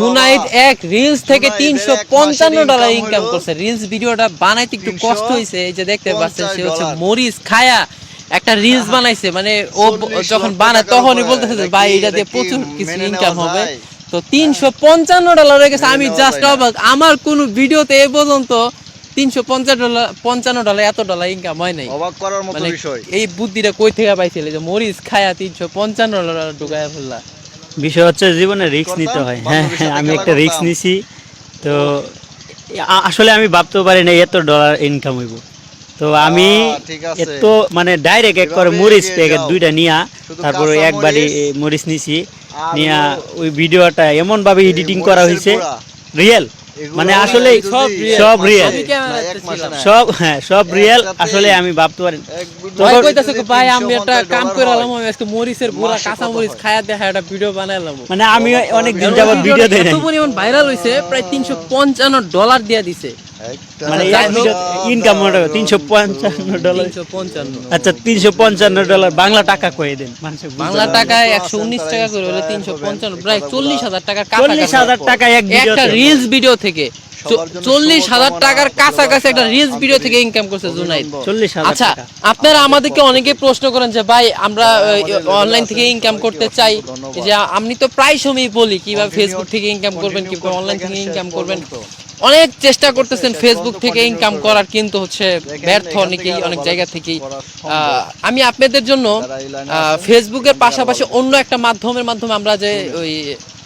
জুনাইদ এক রিলস থেকে তিনশো পঞ্চান্ন ডলার ইনকাম করছে। রিলস ভিডিওটা বানাইতে একটু কষ্ট হয়েছে এই যে দেখতে পাচ্ছেন সে হচ্ছে। মরিচ খায়া একটা রিলস বানাইছে মানে ও যখন বানায় তখনই বলতেছে ভাই এটা দিয়ে প্রচুর কিছু ইনকাম হবে। তো তিনশো পঞ্চান্ন ডলার হয়ে গেছে আমি জাস্ট অবাক। আমার কোন ভিডিওতে এ পর্যন্ত তিনশো পঞ্চান্ন ডলার পঞ্চান্ন ডলার এত ডলার ইনকাম হয় নাই। অবাক করার মতো মানে বিষয়। এই বুদ্ধিটা কই থেকে পাইছিলে? যে মরিচ খায়া তিনশো পঞ্চান্ন ডলার ঢুকায় ফেললা। বিষয় হচ্ছে জীবনে রিক্স নিতে হয়। হ্যাঁ হ্যাঁ আমি একটা রিক্স নিছি তো আসলে আমি ভাবতেও পারি না এত ডলার ইনকাম হইব। তো আমি। এত মানে ডাইরেক্ট এক করে মরিচ প্যাকেট দুইটা নিয়া তারপর একবারই মরিচ নিছি নিয়া ওই ভিডিওটা এমনভাবে এডিটিং করা হয়েছে। রিয়েল মানে আসলে সব real, সব এক real। মাসে- সবই ক্যামেরাতে না, এক মাসে ছিলাম। না। সব হ্যাঁ সব রিয়েল আসলে আমি ভাবতে পারি না। ভাই কইতাছে ভাই আমি একটা কাম করালাম আমি আজকে মরিচের গুঁড়া কাঁচা মরিচ খায়া দেখা একটা ভিডিও বানাইলাম মানে আমি অনেক দিন যাবত ভিডিও দেই পরিমাণ ভাইরাল হইছে প্রায় তিনশো পঞ্চান্ন ডলার দিয়া দিছে মানে এক ইনকাম তিনশো পঞ্চান্ন ডলার পঞ্চান্ন। আচ্ছা তিনশো পঞ্চান্ন ডলার বাংলা টাকা কয়ে দেন বাংলা। টাকায় একশো উনিশ টাকা করে হলে তিনশো পঞ্চান্ন প্রায় চল্লিশ হাজার টাকা চল্লিশ হাজার টাকা এক একটা রিলস ভিডিও থেকে। চল্লিশ হাজার টাকার কাছাকাছি একটা রিলস ভিডিও থেকে ইনকাম করছে জুনাইদ চল্লিশ আচ্ছা আপনারা আমাদেরকে অনেকে প্রশ্ন করেন যে ভাই আমরা অনলাইন থেকে ইনকাম করতে চাই। যে আমি তো প্রায় সময় বলি কীভাবে ফেসবুক থেকে ইনকাম করবেন কীভাবে অনলাইন থেকে ইনকাম করবেন। অনেক চেষ্টা করতেছেন ফেসবুক থেকে ইনকাম করার কিন্তু হচ্ছে ব্যর্থ অনেকেই অনেক জায়গা থেকেই। আহ, আমি আপনাদের জন্য ফেসবুকের পাশাপাশি অন্য একটা মাধ্যমের মাধ্যমে আমরা যে ওই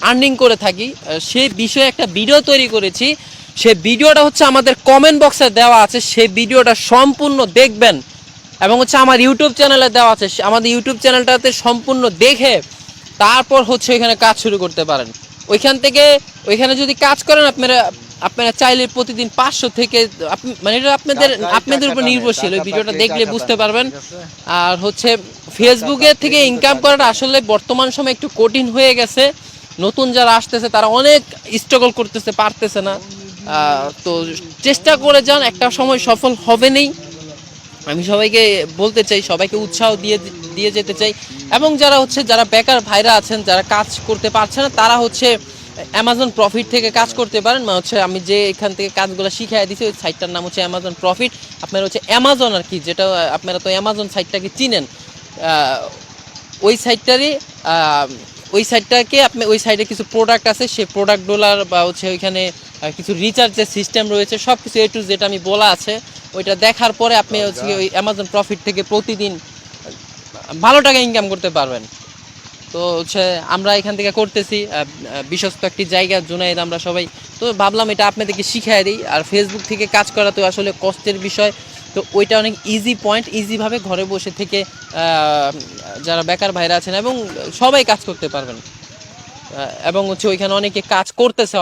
আর্নিং করে থাকি সেই বিষয়ে একটা ভিডিও তৈরি করেছি। সেই ভিডিওটা হচ্ছে আমাদের কমেন্ট বক্সে দেওয়া আছে সেই ভিডিওটা সম্পূর্ণ দেখবেন। এবং হচ্ছে আমার ইউটিউব চ্যানেলে দেওয়া আছে সে- আমাদের ইউটিউব চ্যানেলটাতে সম্পূর্ণ দেখে তারপর হচ্ছে ওইখানে কাজ শুরু করতে পারেন। ওইখান থেকে ওইখানে যদি কাজ করেন আপনারা আপনারা চাইলে প্রতিদিন পাঁচশো থেকে মানে এটা আপনাদের আপনাদের উপর নির্ভরশীল ওই ভিডিওটা দেখলে বুঝতে পারবেন। আর হচ্ছে ফেসবুকে থেকে ইনকাম করাটা আসলে বর্তমান সময় একটু কঠিন হয়ে গেছে। নতুন যারা আসতেছে তারা অনেক স্ট্রাগল করতেছে পারতেছে না। তো চেষ্টা করে যান, একটা সময় সফল হবে নেই আমি সবাইকে বলতে চাই, সবাইকে উৎসাহ দিয়ে দিয়ে যেতে চাই। এবং যারা হচ্ছে, যারা বেকার ভাইরা আছেন, যারা কাজ করতে পারছে না, তারা হচ্ছে অ্যামাজন প্রফিট থেকে কাজ করতে পারেন। মানে হচ্ছে, আমি যে এখান থেকে কাজগুলো শিখিয়ে দিছি, ওই সাইটটার নাম হচ্ছে অ্যামাজন প্রফিট আপনার হচ্ছে অ্যামাজন আর কি, যেটা, আপনারা তো অ্যামাজন সাইটটাকে চিনেন ওই সাইটটারই ওই সাইটটাকে আপনি, ওই সাইটে কিছু প্রোডাক্ট আছে সেই প্রোডাক্ট ডলার বা হচ্ছে ওইখানে কিছু রিচার্জের সিস্টেম রয়েছে সব কিছু এ টু যেটা আমি বলা আছে। ওইটা দেখার পরে আপনি হচ্ছে ওই অ্যামাজন প্রফিট থেকে প্রতিদিন ভালো টাকা ইনকাম করতে পারবেন। তো হচ্ছে আমরা এখান থেকে করতেছি বিশ্বস্ত একটি জায়গা জুনাইদ আমরা সবাই। তো ভাবলাম এটা আপনাদেরকে শিখিয়ে দিই। আর ফেসবুক থেকে কাজ করা তো আসলে কষ্টের বিষয়। তো ওইটা অনেক ইজি পয়েন্ট ইজিভাবে ঘরে বসে থেকে যারা বেকার ভাইরা আছেন এবং সবাই কাজ করতে পারবেন। এবং হচ্ছে ওইখানে অনেকে কাজ করতেছে